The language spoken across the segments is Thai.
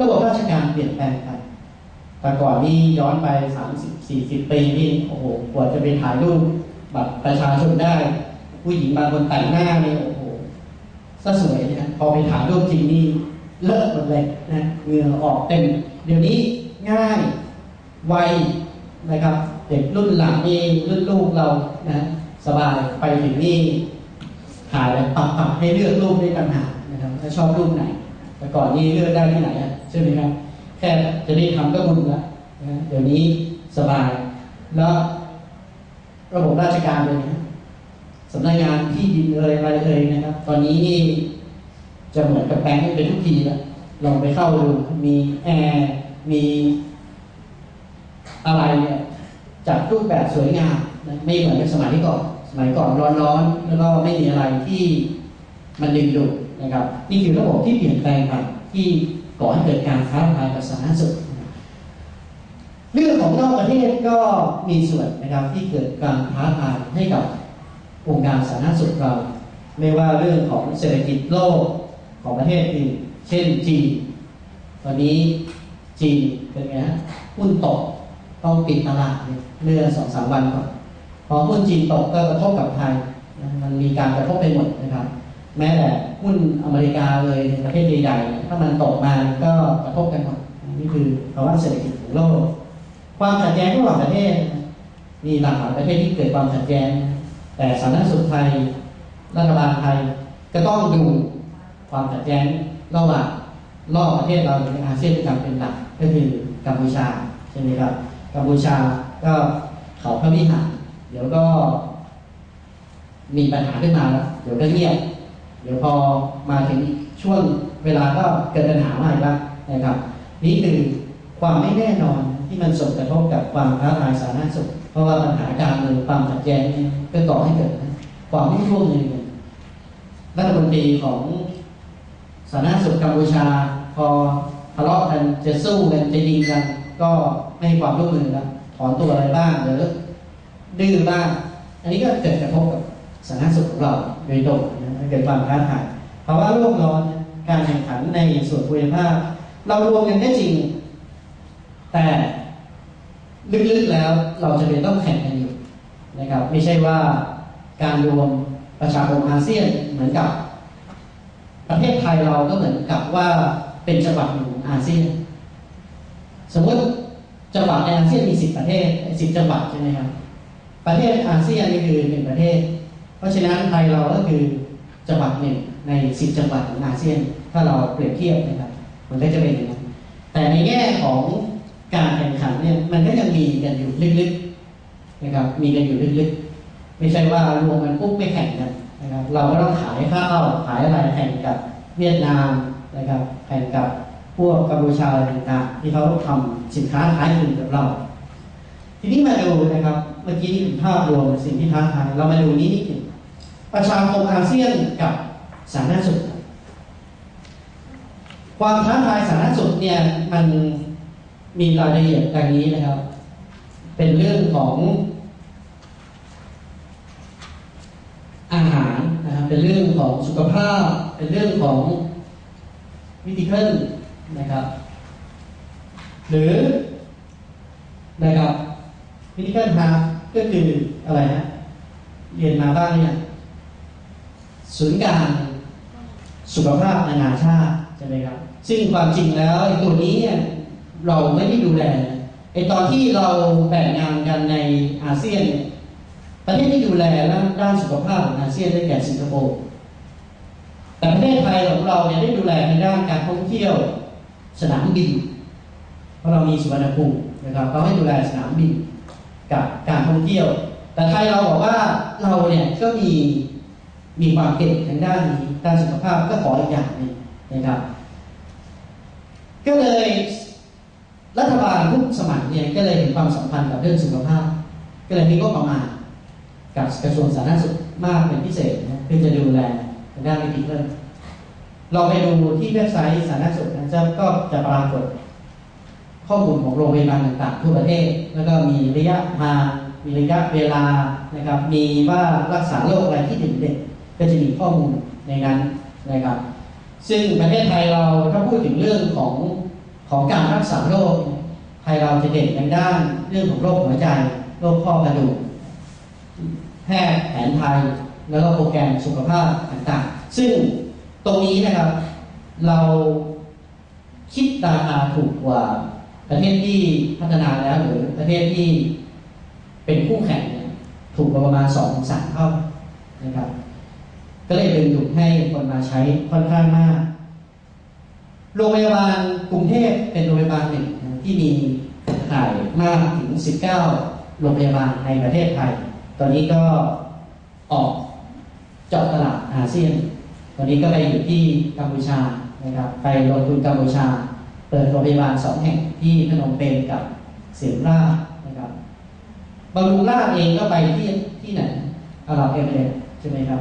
ระบบราชการเปลี่ยนแปลงไปแต่ก่อนนี่ย้อนไปสามสิบสี่สิบปีนี่โอ้โหกว่าจะไปถ่ายรูปบัตรประชาชนได้ ผู้หญิงบางคนแต่งหน้าเนี่ยโอ้โหซะสวยนะพอไปถ่ายรูปจริงนี่เลิกหมดเลยนะเหงื่อออกเต็ม เดี๋ยวนี้ง่ายไวนะครับ เด็กรุ่นหลังนี่รุ่นลูกเรานะสบายไปถึงนี่ถ่ายแล้วปรับปรับให้เลือกรูปได้ต่างหากนะครับถ้าชอบรูปไหน แต่ก่อนนี่เลือกได้ที่ไหนอะใช่ไหมครับแค่จะได้ทำก็บุญละนะเดี๋ยวนี้สบาย แล้วระบบราชการเลยนะสำนักงานที่ดินเอ่ยอะไรเอ่ยนะครับ ตอนนี้นี่จะเหมือนกับแบงค์เป็นทุกทีแล้วลองไปเข้าดูมีแอร์มีอะไรเนี่ยจัดรูปแบบสวยงามนะไม่เหมือนกับสมัยก่อน สมัยก่อนร้อนๆแล้วก็ไม่มีอะไรที่มันดึงดูด นะครับนี่คือระบบที่เปลี่ยนแปลงไปที่ก่อให้เกิดการค้าขายกับสาธารณสุขเรื่องของนอกประเทศก็มีส่วนนะครับที่เกิดการท้าทายให้กับองค์การสาธารณสุขเรา ไม่ว่าเรื่องของเศรษฐกิจโลกของประเทศอื่นเช่นจีนตอนนี้จีนเป็นไงฮะหุ้นตกต้องปิดตลาดเนี่ยเมื่อสองสามวันก่อนพอหุ้นจีนตกก็กระทบกับไทยมันมีการกระทบไปหมดนะครับ แม้แต่หุ้นอเมริกาเลยประเทศใหญ่ๆถ้ามันตกมาก็กระทบกันหมดนี่คือภาวะเศรษฐกิจของโลก ความขัดแย้งระหว่างประเทศ มีหลากหลายประเทศที่เกิดความขัดแย้ง แต่สาธารณสุขไทยรัฐบาลไทยก็ต้องดูความขัดแย้งระหว่างรอบประเทศเราในอาเซียนกันเป็นหลักก็คือกัมพูชาใช่ไหมครับกัมพูชาก็เขาพระวิหารเดี๋ยวก็มีปัญหาขึ้นมาแล้วเดี๋ยวก็เงียบ ดี๋ยวพอมาถึงช่วงเวลาก็เกิดปัญหาใหม่บ้างนะครับ นี่คือความไม่แน่นอนที่มันส่งกระทบกับความท้าทายสาธารณสุข เพราะว่าปัญหาการเมืองความขัดแย้งเนี่ยก็ก่อให้เกิดความไม่ร่วมมือกันรัฐมนตรีของสาธารณสุขกัมพูชา พอทะเลาะกันจะสู้กันจะยิงกัน ก็ไม่ให้ความร่วมมือแล้วถอนตัวอะไรบ้างหรือดื้อบ้าง อันนี้ก็เกิดกระทบกับสาธารณสุขของเรา โดยตรงนะเกิดความท้าทายภาวะโลกร้อนการแข่งขันในส่วนภูมิภาค เรารวมกันได้จริง แต่ลึกๆแล้วเราจะเป็นต้องแข่งกันอยู่นะครับ ไม่ใช่ว่าการรวมประชาคมอาเซียนเหมือนกับ ประเทศไทยเราก็เหมือนกับว่าเป็นจังหวัดหนึ่งของอาเซียน สมมติจังหวัดในอาเซียนมีสิบประเทศสิบจังหวัดใช่ไหมครับประเทศอาเซียนนี่คือหนึ่งประเทศ เพราะฉะนั้นไทยเราก็คือจังหวัดหนึ่งในสิบจังหวัดของอาเซียน ถ้าเราเปรียบเทียบนะครับ มันก็จะเป็นอย่างนั้นแต่ในแง่ของการแข่งขันเนี่ยมันก็ยังมีกันอยู่ลึกๆนะครับมีกันอยู่ลึกๆ ไม่ใช่ว่ารวมกันปุ๊บไม่แข่งกันนะครับเราก็ต้องขายข้าวขายอะไรแข่งกับเวียดนามนะครับแข่งกับพวกกัมพูชาต่างๆที่เขาทำสินค้าขายอื่นกับเรา ทีนี้มาดูนะครับ เมื่อกี้นี่เป็นภาพรวมสิ่งที่ท้าทายเรามาดูนี้นิดหนึ่งประชาคมอาเซียนกับสาธารณสุข ความท้าทายสาธารณสุขเนี่ยมันมีรายละเอียดดังนี้นะครับ เป็นเรื่องของอาหารนะครับเป็นเรื่องของสุขภาพ เป็นเรื่องของวิธีเคลื่อนนะครับ หรือนะครับ วิธีเคลื่อนฮาก็คืออะไรฮะเรียนมาบ้างเนี่ยศูนย์กางสุขภาพนานาชาติใช่ไหมครับ ซึ่งความจริงแล้วไอ้ตัวนี้เนี่ยเราไม่ได้ดูแลไอ้ตอนที่เราแบ่งงานกันในอาเซียนเนี่ยประเทศที่ดูแลด้านสุขภาพของอาเซียนได้แก่สิงคโปร์แต่ประเทศไทยของเราเนี่ยได้ดูแลในด้านการท่องเที่ยวสนามบิน เพราะเรามีสุวรรณภูมินะครับเขาให้ดูแลสนามบิน กับการท่องเที่ยว แต่ไทยเราบอกว่าเราเนี่ยก็มีมีความเก่งทางด้านนี้ด้านสุขภาพก็ขออีกอย่างหนึงนะครับ ก็เลยรัฐบาลทุกสมัยเนี่ยก็เลยเห็นความสำคัญกับเรื่องสุขภาพ ก็เลยมีงบประมาณกับกระทรวงสาธารณสุขมากเป็นพิเศษนะเพื่อจะดูแลทางด้านวิธีเพิ่มเราไปดูที่เว็บไซต์สาธารณสุขนะจะก็จะปรากฏ ข้อมูลของโรงพยาบาลต่างๆทั่วประเทศ แล้วก็มีระยะทางมีระยะเวลานะครับ มีว่ารักษาโรคอะไรที่ถึงเด็กก็จะมีข้อมูลในนั้นนะครับ ซึ่งประเทศไทยเราถ้าพูดถึงเรื่องของของการรักษาโรคไทยเราจะเด่นในด้านเรื่องของโรคหัวใจโรคข้อกระดูกแพทย์แผนไทยแล้วก็โปรแกรมสุขภาพต่างๆ ซึ่งตรงนี้นะครับเราคิดราคาถูกกว่า ประเทศที่พัฒนาแล้วหรือประเทศที่เป็นคู่แข่งเนี่ยถูกประมาณสองสามเท่านะครับ ก็เลยดึงดูดให้คนมาใช้ค่อนข้างมาก โรงพยาบาลกรุงเทพเป็นโรงพยาบาลหนึ่งที่มีขายมากถึง 19 โรงพยาบาลในประเทศไทย ตอนนี้ก็ออกเจาะตลาดอาเซียน ตอนนี้ก็ไปอยู่ที่กัมพูชานะครับ ไปลงทุนกัมพูชา ปิดโรงพยาบาลสองแห่งที่พนมเปญกับเสียมราชนะครับบำรุงราชเองก็ไปที่ที่ไหนอาหรับเอมิเรตใช่ไหมครับ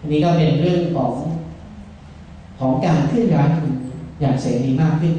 อันนี้ก็เป็นเรื่องของของการเคลื่อนย้ายทุนอย่างเสรีมากขึ้น